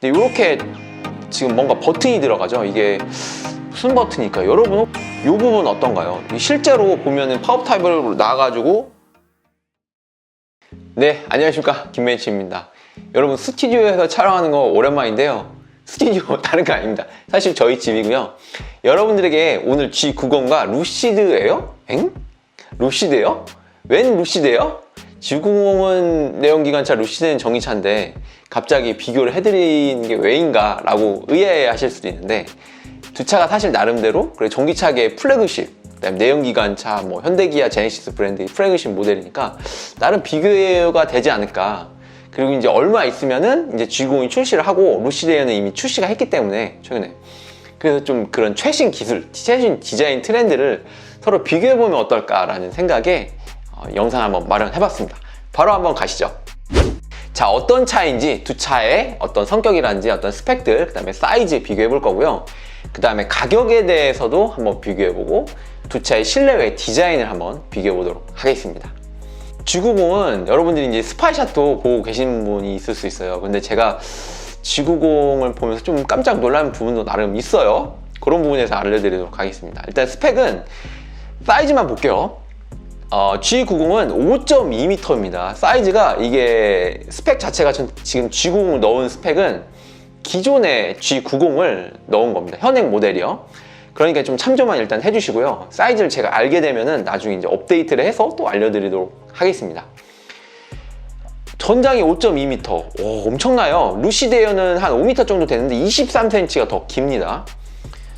근데 이렇게 지금 뭔가 버튼이 들어가죠. 이게 무슨 버튼일까요? 여러분 이 부분 어떤가요? 이 실제로 보면은 파워 타입으로 나와가지고 네 안녕하십니까 김매치입니다. 여러분 스튜디오에서 촬영하는 거 오랜만인데요. 스튜디오 다른 거 아닙니다. 사실 저희 집이고요. 여러분들에게 오늘 G90과 루시드예요? 엥? 루시드예요? 웬 루시드예요? G90은 내연기관차, 루시드는 전기차인데 갑자기 비교를 해드리는 게 왜인가 라고 의아해하실 수도 있는데 두 차가 사실 나름대로 그래 전기차계의 플래그십 그다음에 내연기관차, 뭐 현대기아, 제네시스 브랜드의 플래그십 모델이니까 나름 비교가 되지 않을까. 그리고 이제 얼마 있으면은 이제 G90이 출시를 하고 루시드에는 이미 출시가 했기 때문에 최근에 그래서 좀 그런 최신 기술, 최신 디자인 트렌드를 서로 비교해 보면 어떨까라는 생각에 어, 영상 한번 마련해봤습니다. 바로 한번 가시죠. 자, 어떤 차인지 두 차의 어떤 성격이라든지 어떤 스펙들, 그 다음에 사이즈 비교해 볼 거고요. 그 다음에 가격에 대해서도 한번 비교해 보고 두 차의 실내외 디자인을 한번 비교해 보도록 하겠습니다. G90은 여러분들이 이제 스파이샷도 보고 계신 분이 있을 수 있어요. 근데 제가 G90을 보면서 좀 깜짝 놀란 부분도 나름 있어요. 그런 부분에서 알려드리도록 하겠습니다. 일단 스펙은 사이즈만 볼게요. 어, G90은 5.2m입니다. 사이즈가 이게 스펙 자체가 전- 지금 G90을 넣은 스펙은 기존의 G90을 넣은 겁니다. 현행 모델이요. 그러니까 좀 참조만 일단 해주시고요. 사이즈를 제가 알게 되면은 나중에 이제 업데이트를 해서 또 알려드리도록 하겠습니다. 전장이 5.2m. 오, 엄청나요. 루시데어는 한 5m 정도 되는데 23cm가 더 깁니다.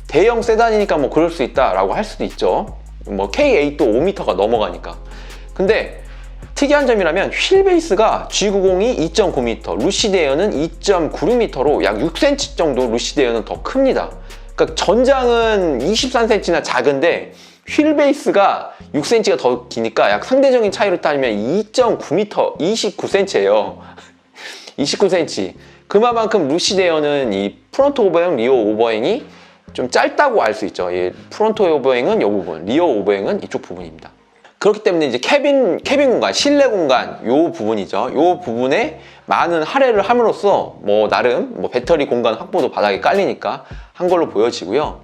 대형 세단이니까 뭐 그럴 수 있다라고 할 수도 있죠. 뭐 K8도 5m가 넘어가니까. 근데 특이한 점이라면 휠 베이스가 G90이 2.9m, 루시데어는 2.96m로 약 6cm 정도 루시데어는 더 큽니다. 그러니까 전장은 23cm나 작은데 휠 베이스가 6cm가 더 기니까 약 상대적인 차이로 따지면 2.9m, 29cm예요. 29cm. 그만큼 루시데어는 이 프론트 오버행, 리어 오버행이 좀 짧다고 알 수 있죠. 이 프론트 오버행은 이 부분, 리어 오버행은 이쪽 부분입니다. 그렇기 때문에 이제 캐빈 캐빈 공간, 실내 공간 요 부분이죠. 요 부분에 많은 할애를 함으로써 뭐 나름 뭐 배터리 공간 확보도 바닥에 깔리니까 한 걸로 보여지고요.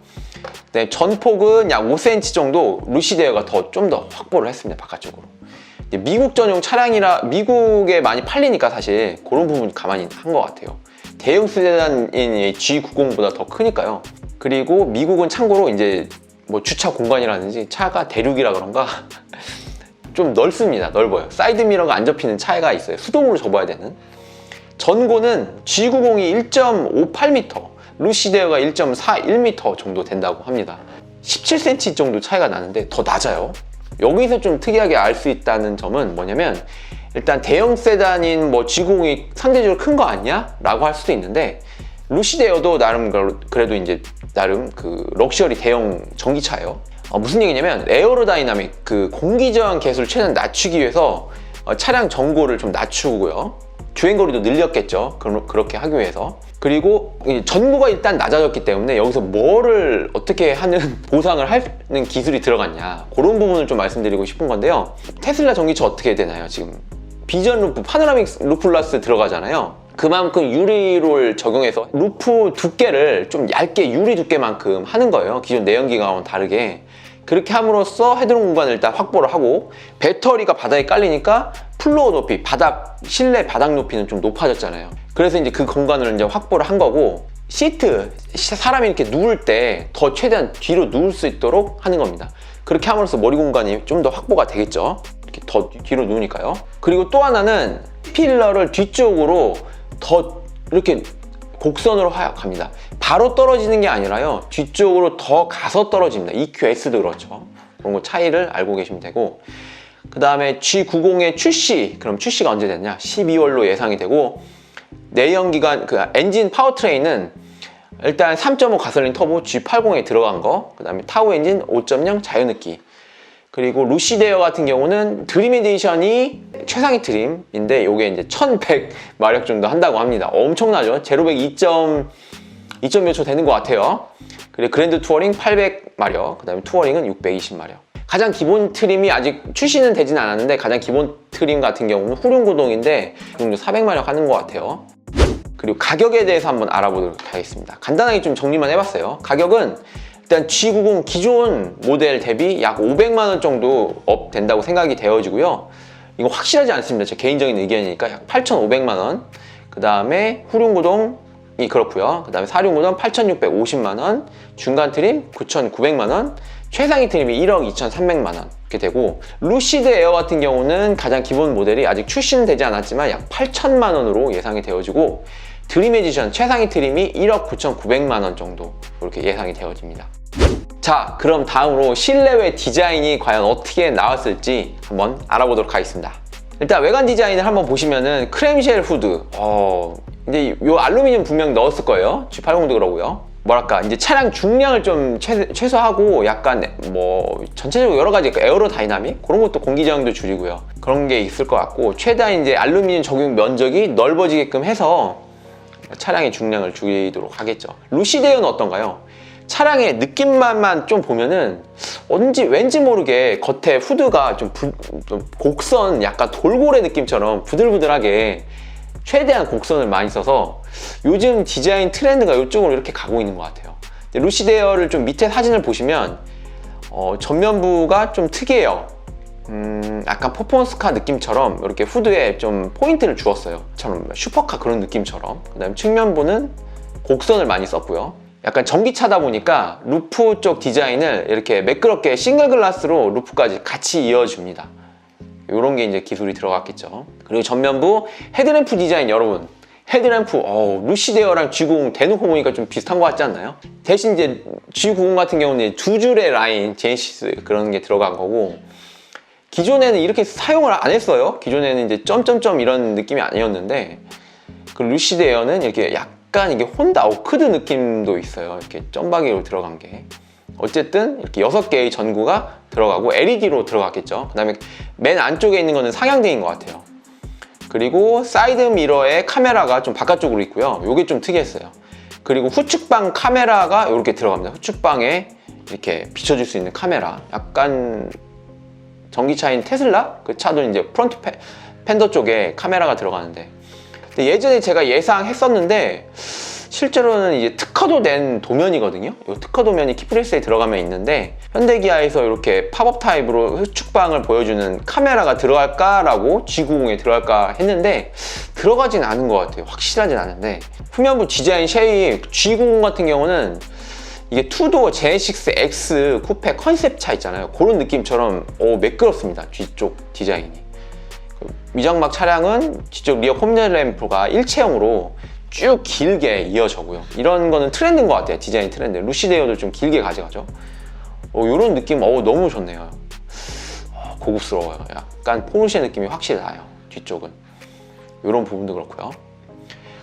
네, 전폭은 약 5cm 정도 루시데어가 더 좀 더 확보를 했습니다. 바깥쪽으로. 미국 전용 차량이라 미국에 많이 팔리니까 사실 그런 부분 가만히 한 것 같아요. 대형 세단인 이 G90보다 더 크니까요. 그리고 미국은 참고로 이제 뭐 주차 공간이라든지 차가 대륙이라 그런가 좀 넓습니다. 넓어요. 사이드 미러가 안 접히는 차가 있어요. 수동으로 접어야 되는. 전고는 G90이 1.58m, 루시데어가 1.41m 정도 된다고 합니다. 17cm 정도 차이가 나는데 더 낮아요. 여기서 좀 특이하게 알 수 있다는 점은 뭐냐면 일단 대형 세단인 뭐 G90이 상대적으로 큰 거 아니야? 라고 할 수도 있는데 루시데어도 나름 그- 그래도 이제 나름 그 럭셔리 대형 전기차예요. 어, 무슨 얘기냐면 에어로다이나믹 그 공기 저항 계수를 최대한 낮추기 위해서 어, 차량 전고를 좀 낮추고요. 주행거리도 늘렸겠죠. 그러, 그렇게 하기 위해서. 그리고 이 전고가 일단 낮아졌기 때문에 여기서 뭐를 어떻게 하는 보상을 하는 기술이 들어갔냐. 그런 부분을 좀 말씀드리고 싶은 건데요. 테슬라 전기차 어떻게 되나요? 지금 비전 루프, 파노라믹 루플라스 들어가잖아요. 그만큼 유리를 적용해서 루프 두께를 좀 얇게 유리 두께만큼 하는 거예요. 기존 내연기관과는 다르게. 그렇게 함으로써 헤드룸 공간을 일단 확보를 하고 배터리가 바닥에 깔리니까 플로어 높이, 바닥, 실내 바닥 높이는 좀 높아졌잖아요. 그래서 이제 그 공간을 이제 확보를 한 거고 시트, 시- 사람이 이렇게 누울 때 더 최대한 뒤로 누울 수 있도록 하는 겁니다. 그렇게 함으로써 머리 공간이 좀 더 확보가 되겠죠. 이렇게 더 뒤- 뒤로 누우니까요. 그리고 또 하나는 필러를 뒤쪽으로 더 이렇게 곡선으로 하- 갑니다. 바로 떨어지는 게 아니라요. 뒤쪽으로 더 가서 떨어집니다. EQS도 그렇죠. 그런 거 차이를 알고 계시면 되고 그 다음에 G90의 출시 그럼 출시가 언제 됐냐? 12월로 예상이 되고 내연기관 그 엔진 파워트레인은 일단 3.5 가솔린 터보 G80에 들어간 거, 그 다음에 타우 엔진 5.0 자유느끼, 그리고 루시데어 같은 경우는 드림 에디션이 최상위 드림인데 이게 이제 1100 마력 정도 한다고 합니다. 엄청나죠? 제로백 2.2몇 초 되는 것 같아요. 그리고 그랜드 투어링 800 마력, 그 다음에 투어링은 620 마력. 가장 기본 트림이 아직 출시는 되진 않았는데 가장 기본 트림 같은 경우는 후륜 구동인데 그 정도 400마력 하는 것 같아요. 그리고 가격에 대해서 한번 알아보도록 하겠습니다. 간단하게 좀 정리만 해봤어요. 가격은 일단 G90 기존 모델 대비 약 500만 원 정도 업 된다고 생각이 되어지고요. 이거 확실하지 않습니다. 제 개인적인 의견이니까 약 8,500만 원. 그 다음에 후륜구동이 그렇고요. 그 다음에 사륜구동 8,650만 원, 중간 트림 9,900만 원, 최상위 트림이 1억 2,300만 원 이렇게 되고 루시드 에어 같은 경우는 가장 기본 모델이 아직 출시는 되지 않았지만 약 8천만 원으로 예상이 되어지고 드림 에디션 최상위 트림이 1억 9,900만 원 정도 이렇게 예상이 되어집니다. 자, 그럼 다음으로 실내외 디자인이 과연 어떻게 나왔을지 한번 알아보도록 하겠습니다. 일단 외관 디자인을 한번 보시면은 크렘쉘 후드. 어, 이제 요 알루미늄 분명 넣었을 거예요. G80도 그러고요. 뭐랄까 이제 차량 중량을 좀 최, 최소화하고 약간 뭐 전체적으로 여러 가지 그 에어로 다이나믹 그런 것도 공기 저항도 줄이고요. 그런 게 있을 것 같고 최대한 이제 알루미늄 적용 면적이 넓어지게끔 해서 차량의 중량을 줄이도록 하겠죠. 루시데어는 어떤가요? 차량의 느낌만만 좀 보면은 언제 왠지 모르게 겉에 후드가 좀, 부- 좀 곡선 약간 돌고래 느낌처럼 부들부들하게 최대한 곡선을 많이 써서 요즘 디자인 트렌드가 이쪽으로 이렇게 가고 있는 것 같아요. 루시데어를 좀 밑에 사진을 보시면 어, 전면부가 좀 특이해요. 음, 약간 퍼포먼스카 느낌처럼 이렇게 후드에 좀 포인트를 주었어요. 처럼 슈퍼카 그런 느낌처럼. 그 다음에 측면부는 곡선을 많이 썼고요. 약간 전기차다 보니까 루프 쪽 디자인을 이렇게 매끄럽게 싱글 글라스로 루프까지 같이 이어줍니다. 이런 게 이제 기술이 들어갔겠죠. 그리고 전면부 헤드램프 디자인 여러분. 헤드램프, 어 루시데어랑 G90 대놓고 보니까 좀 비슷한 것 같지 않나요? 대신 이제 G90 같은 경우는 두 줄의 라인, 제네시스 그런 게 들어간 거고, 기존에는 이렇게 사용을 안 했어요. 기존에는 이제 점점점 이런 느낌이 아니었는데, 그 루시드 에어는 이렇게 약 간 이게 혼다 오크드 느낌도 있어요. 이렇게 점박이로 들어간 게. 어쨌든 이렇게 여섯 개의 전구가 들어가고 LED로 들어갔겠죠. 그 다음에 맨 안쪽에 있는 거는 상향등인 것 같아요. 그리고 사이드 미러에 카메라가 좀 바깥쪽으로 있고요. 이게 좀 특이했어요. 그리고 후측방 카메라가 이렇게 들어갑니다. 후측방에 이렇게 비춰줄 수 있는 카메라. 약간 전기차인 테슬라 그 차도 이제 프론트 페- 팬더 쪽에 카메라가 들어가는데 예전에 제가 예상했었는데 실제로는 이제 특허도 된 도면이거든요. 이 특허 도면이 키프레스에 들어가면 있는데 현대기아에서 이렇게 팝업 타입으로 후측방을 보여주는 카메라가 들어갈까 라고 G90에 들어갈까 했는데 들어가진 않은 것 같아요. 확실하진 않은데 후면부 디자인 쉐입 G90 같은 경우는 이게 투도어 제네식스 X 쿠페 컨셉 차 있잖아요. 그런 느낌처럼 오, 매끄럽습니다. 뒤쪽 디자인이. 그 위장막 차량은 뒤쪽 리어 콤넷 램프가 일체형으로 쭉 길게 이어져고요. 이런 거는 트렌드인 것 같아요. 디자인 트렌드. 루시데어도 좀 길게 가져가죠. 이런 느낌 어, 너무 좋네요. 어, 고급스러워요. 약간 포르쉐 느낌이 확실히 나요. 뒤쪽은. 이런 부분도 그렇고요.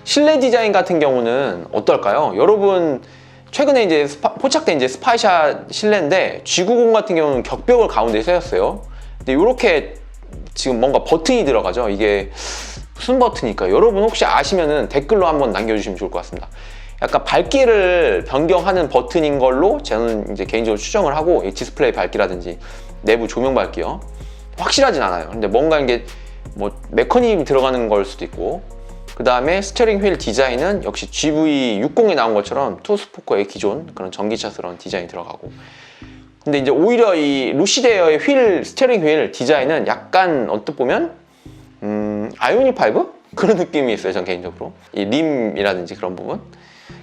실내 디자인 같은 경우는 어떨까요? 여러분 최근에 이제 스파- 포착된 이제 스파이샷 실내인데 G90 같은 경우는 격벽을 가운데 세웠어요. 근데 이렇게 지금 뭔가 버튼이 들어가죠. 이게 무슨 버튼일까요? 여러분 혹시 아시면은 댓글로 한번 남겨주시면 좋을 것 같습니다. 약간 밝기를 변경하는 버튼인 걸로 저는 이제 개인적으로 추정을 하고 이 디스플레이 밝기라든지 내부 조명 밝기요. 확실하진 않아요. 근데 뭔가 이게 뭐 메커니즘이 들어가는 걸 수도 있고 그 다음에 스티어링 휠 디자인은 역시 GV60에 나온 것처럼 투스포커의 기존 그런 전기차스러운 디자인이 들어가고 근데 이제 오히려 이 루시데어의 휠 스티어링 휠 디자인은 약간 언뜻 보면 음, 아이오닉 5 그런 느낌이 있어요 전 개인적으로. 이 림이라든지 그런 부분.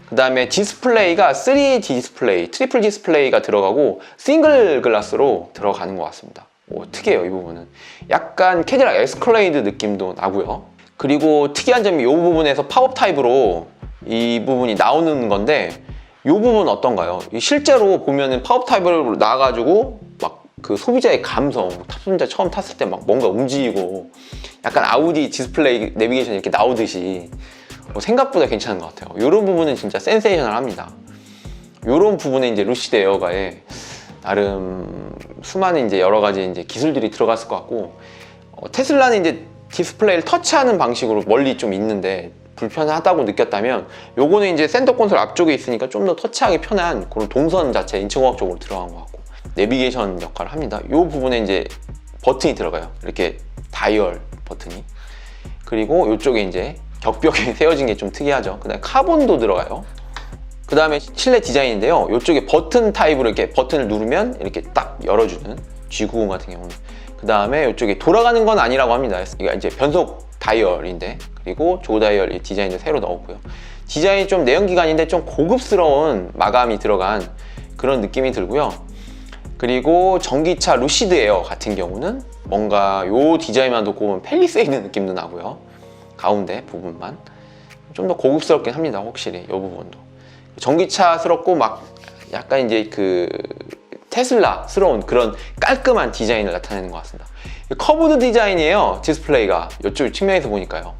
그 다음에 디스플레이가 3D 디스플레이 트리플 디스플레이가 들어가고 싱글 글라스로 들어가는 것 같습니다. 오, 특이해요 이 부분은. 약간 캐딜락 에스컬레이드 느낌도 나고요. 그리고 특이한 점이 이 부분에서 팝업 타입으로 이 부분이 나오는 건데 이 부분 어떤가요? 이 실제로 보면은 팝업 타입으로 나와가지고 막 그 소비자의 감성, 탑승자 처음 탔을 때 막 뭔가 움직이고 약간 아우디 디스플레이 내비게이션 이렇게 나오듯이 뭐 생각보다 괜찮은 것 같아요. 이런 부분은 진짜 센세이션을 합니다. 이런 부분에 이제 루시드 에어가에 나름 수많은 이제 여러 가지 이제 기술들이 들어갔을 것 같고 어, 테슬라는 이제 디스플레이를 터치하는 방식으로 멀리 좀 있는데 불편하다고 느꼈다면 요거는 이제 센터 콘솔 앞쪽에 있으니까 좀 더 터치하기 편한 그런 동선 자체 인체공학적으로 들어간 것 같고 내비게이션 역할을 합니다. 요 부분에 이제 버튼이 들어가요. 이렇게 다이얼 버튼이 그리고 이쪽에 이제 격벽에 세워진 게 좀 특이하죠. 그 다음에 카본도 들어가요. 그 다음에 실내 디자인인데요. 이쪽에 버튼 타입으로 이렇게 버튼을 누르면 이렇게 딱 열어주는 G90 같은 경우는. 그 다음에 이쪽에 돌아가는 건 아니라고 합니다. 이게 이제 변속 다이얼인데 그리고 조 다이얼 이 디자인도 새로 넣었고요. 디자인이 좀 내연기관인데 좀 고급스러운 마감이 들어간 그런 느낌이 들고요. 그리고 전기차 루시드 에어 같은 경우는 뭔가 요 디자인만 놓고 보면 펠리세이드 느낌도 나고요. 가운데 부분만 좀 더 고급스럽긴 합니다. 확실히 이 부분도 전기차스럽고 막 약간 이제 그 테슬라스러운 그런 깔끔한 디자인을 나타내는 것 같습니다. 커브드 디자인이에요. 디스플레이가 이쪽 측면에서 보니까요.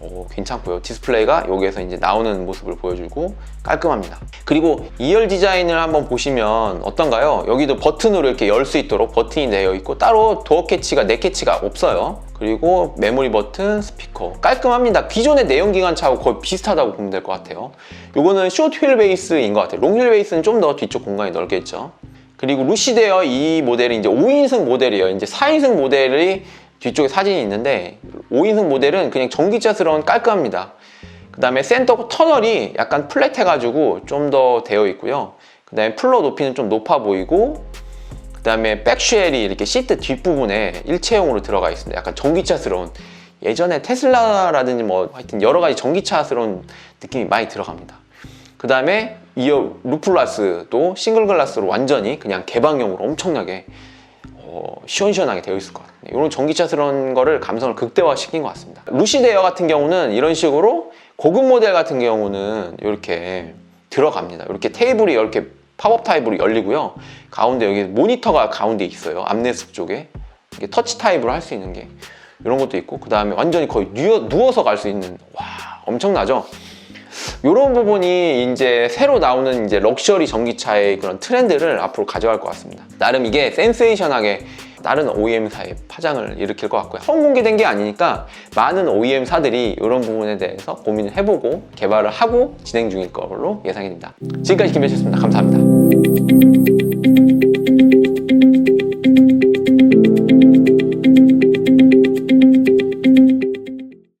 오, 괜찮고요. 디스플레이가 여기에서 이제 나오는 모습을 보여주고 깔끔합니다. 그리고 2열 디자인을 한번 보시면 어떤가요? 여기도 버튼으로 이렇게 열 수 있도록 버튼이 되어 있고 따로 도어 캐치가 네 캐치가 없어요. 그리고 메모리 버튼, 스피커 깔끔합니다. 기존의 내연기관차하고 거의 비슷하다고 보면 될 것 같아요. 요거는 숏휠 베이스인 것 같아요. 롱 휠 베이스는 좀 더 뒤쪽 공간이 넓겠죠. 그리고 루시데어 이 모델이 이제 5인승 모델이에요. 이제 4인승 모델이 뒤쪽에 사진이 있는데 5인승 모델은 그냥 전기차스러운 깔끔합니다. 그 다음에 센터 터널이 약간 플랫해가지고 좀 더 되어 있고요. 그 다음에 플로 높이는 좀 높아 보이고 그 다음에 백쉘이 이렇게 시트 뒷부분에 일체형으로 들어가 있습니다. 약간 전기차스러운 예전에 테슬라라든지 뭐 하여튼 여러 가지 전기차스러운 느낌이 많이 들어갑니다. 그 다음에 이어 루플라스도 싱글 글라스로 완전히 그냥 개방형으로 엄청나게 어, 시원시원하게 되어 있을 것 같아요. 이런 전기차스러운 거를 감성을 극대화시킨 것 같습니다. 루시드 에어 같은 경우는 이런 식으로 고급 모델 같은 경우는 이렇게 들어갑니다. 이렇게 테이블이 이렇게 팝업 타입으로 열리고요. 가운데 여기 모니터가 가운데 있어요. 앞내습 쪽에 터치 타입으로 할 수 있는 게 이런 것도 있고 그 다음에 완전히 거의 누워, 누워서 갈 수 있는 와 엄청나죠. 이런 부분이 이제 새로 나오는 이제 럭셔리 전기차의 그런 트렌드를 앞으로 가져갈 것 같습니다. 나름 이게 센세이션하게 다른 OEM사의 파장을 일으킬 것 같고요. 처음 공개된 게 아니니까 많은 OEM사들이 이런 부분에 대해서 고민을 해보고 개발을 하고 진행 중일 걸로 예상이 됩니다. 지금까지 김현수였습니다. 감사합니다.